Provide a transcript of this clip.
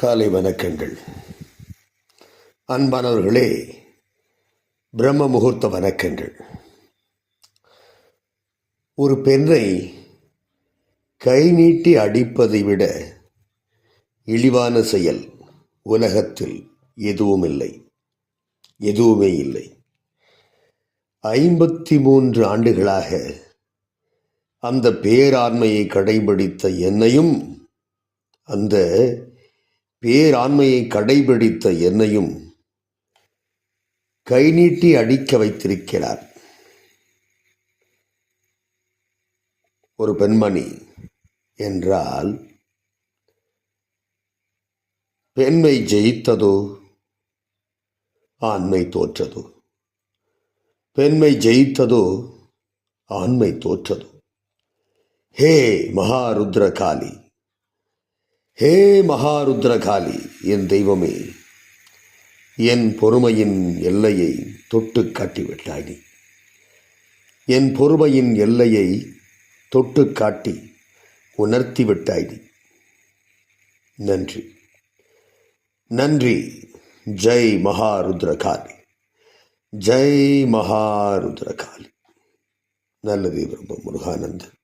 காலை வணக்கங்கள். அன்பானவர்களே பிரம்ம முகூர்த்த வணக்கங்கள். ஒரு பெண்ணை கை நீட்டி அடிப்பதை விட இழிவான செயல் உலகத்தில் எதுவும் இல்லை எதுவுமே இல்லை. ஐம்பத்தி மூன்று ஆண்டுகளாக அந்த பேராண்மையை கடைபிடித்த என்னையும் அந்த பேராண்மையை கடைபிடித்த என்னையும் கை நீட்டி அடிக்க வைத்திருக்கிறார். ஒரு பெண்மணி என்றால் பெண்மை ஜெயித்ததோ ஆண்மை தோற்றதோ? பெண்மை ஜெயித்ததோ ஆண்மை தோற்றதோ? ஹே மகாருத்ர காளி ஹே மகாருத்ரகாலி என் தெய்வமே என் பொறுமையின் எல்லையை தொட்டு காட்டிவிட்டாய் நீ. என் பொறுமையின் எல்லையை தொட்டு காட்டி உணர்த்தி விட்டாய் நீ. நன்றி. நன்றி. ஜெய் மகாருத்ரகாலி ஜெய் மகாருத்ரகாலி நல்லது பிரம்ம முருகானந்தன்.